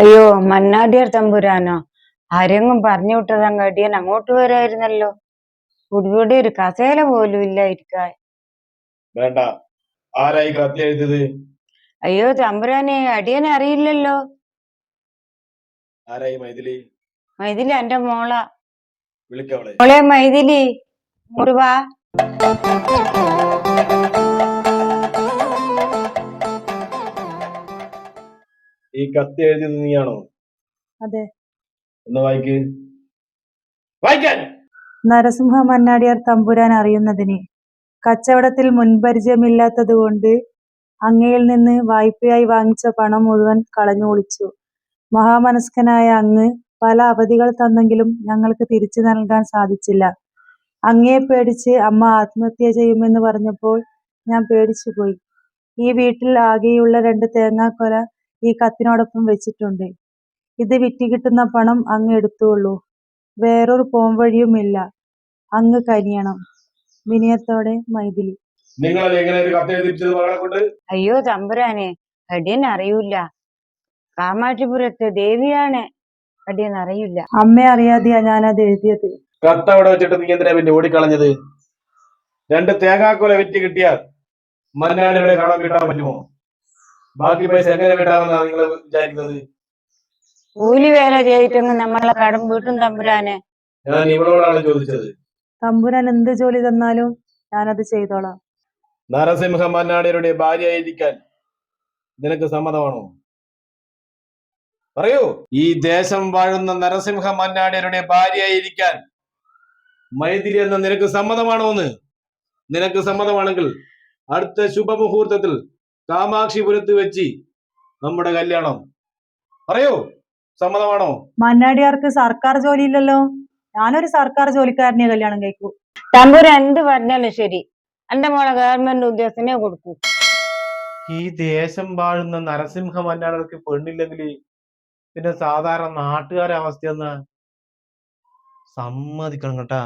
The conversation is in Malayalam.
അയ്യോ മന്നാടിയർ തമ്പുരാനോ? ആരെങ്ങും പറഞ്ഞു വിട്ടതാ അങ്ങടിയൻ അങ്ങോട്ട് വരായിരുന്നല്ലോ. കുടിവിടെ ഒരു കസേല പോലും ഇല്ലായിരിക്കാൻ വേണ്ട. ആരായി കത്ത് അയ്യോ തമ്പുരാനെ അടിയനെ അറിയില്ലല്ലോ. ആരായി മൈഥിലി? മൈഥിലി എന്റെ മോള. വിളിക്കവളെ മോളെ മൈഥിലി മുറിവാ. ഈ കത്ത് എഴുതിയത് നീയാണോ? അതെ. ഒന്ന് വായിക്ക്. വായിക്കാൻ! നരസിംഹ മന്നാടിയാർ തമ്പുരാൻ അറിയുന്നതിന്. കച്ചവടത്തിൽ മുൻപരിചയമില്ലാത്തതുകൊണ്ട് അങ്ങയിൽ നിന്ന് വായ്പയായി വാങ്ങിച്ച പണം മുഴുവൻ കളഞ്ഞു ഒളിച്ചു. മഹാമനസ്കനായ അങ്ങ് പല അവധികൾ തന്നെങ്കിലും ഞങ്ങൾക്ക് തിരിച്ചു നൽകാൻ സാധിച്ചില്ല. അങ്ങയെ പേടിച്ച് അമ്മ ആത്മഹത്യ ചെയ്യുമെന്ന് പറഞ്ഞപ്പോൾ ഞാൻ പേടിച്ചുപോയി. ഈ വീട്ടിൽ ആകെയുള്ള രണ്ട് തേങ്ങാക്കൊല ഈ കത്തിനോടൊപ്പം വെച്ചിട്ടുണ്ട്. ഇത് വിറ്റ് കിട്ടുന്ന പണം അങ്ങ് എടുത്തുള്ളൂ വേറൊരു പോംവഴിയുമില്ല അങ്ങ് കരിയണം. വിനയത്തോടെ മൈഥിലി. നിങ്ങൾ എങ്ങനെ ഒരു കത്ത് എഴുതിച്ചത് മകളെ കൊണ്ട്? അയ്യോ തമ്പുരാനെ. കടിയൻ അറിയൂല കാമാറ്റിപുരത്ത് ദേവിയാണ്. കടിയൻ അറിയില്ല. അമ്മ അറിയാതെയാ ഞാനത് എഴുതിയത്. കത്ത് അവിടെ വെച്ചിട്ട് നീ എന്തിനാ പിന്നെ ഓടിക്കളഞ്ഞത്? രണ്ട് തേങ്ങാക്കൊല വിറ്റ് കിട്ടിയാൽ മന്നാടിയുടെ കടം കിട്ടാൻ പറ്റുമോ? ബാക്കി പൈസ എങ്ങനെ കിട്ടാമെന്നാണ് നിങ്ങൾ വിചാരിക്കുന്നത്? കൂലി വേല ചെയ്തിട്ടൊന്നും നമ്മളെ കടം വീട്ടും തമ്പുരാനെ. ഞാൻ ഇവളോടാണ് ചോദിച്ചത്? തമ്പുരാൻ എന്ത് ജോലി തന്നാലും ഞാനത് ചെയ്തോളാം. നരസിംഹ മന്നാടിയരുടെ ഭാര്യയായിരിക്കാൻ നിനക്ക് സമ്മതമാണോ? പറയൂ. ഈ ദേശം വാഴുന്ന നരസിംഹ മന്നാടിയരുടെ ഭാര്യയായിരിക്കാൻ മൈഥിലി എന്ന നിനക്ക് സമ്മതമാണോ എന്ന് നിനക്ക് സമ്മതമാണെങ്കിൽ അടുത്ത ശുഭമുഹൂർത്തത്തിൽ കാമാക്ഷിപുരത്ത് വെച്ച് നമ്മുടെ കല്യാണം. പറയോ സമ്മതമാണോ? മന്നാടിയാർക്ക് സർക്കാർ ജോലി ഇല്ലല്ലോ ഞാനൊരു സർക്കാർ ജോലിക്കാരനെ കല്യാണം കഴിക്കൂ. തമ്പൂര് എന്ത് പറഞ്ഞാലും ശരി. എന്റെ മോളെ ഗവൺമെന്റ് ഉദ്യോഗസ്ഥനെ കൊടുക്കൂ. ഈ ദേശം വാഴുന്ന നരസിംഹ മന്നാടർക്ക് പെണ്ണില്ലെങ്കിൽ പിന്നെ സാധാരണ നാട്ടുകാരെ അവസ്ഥ എന്നാ സമ്മതിക്കണം കേട്ടാ.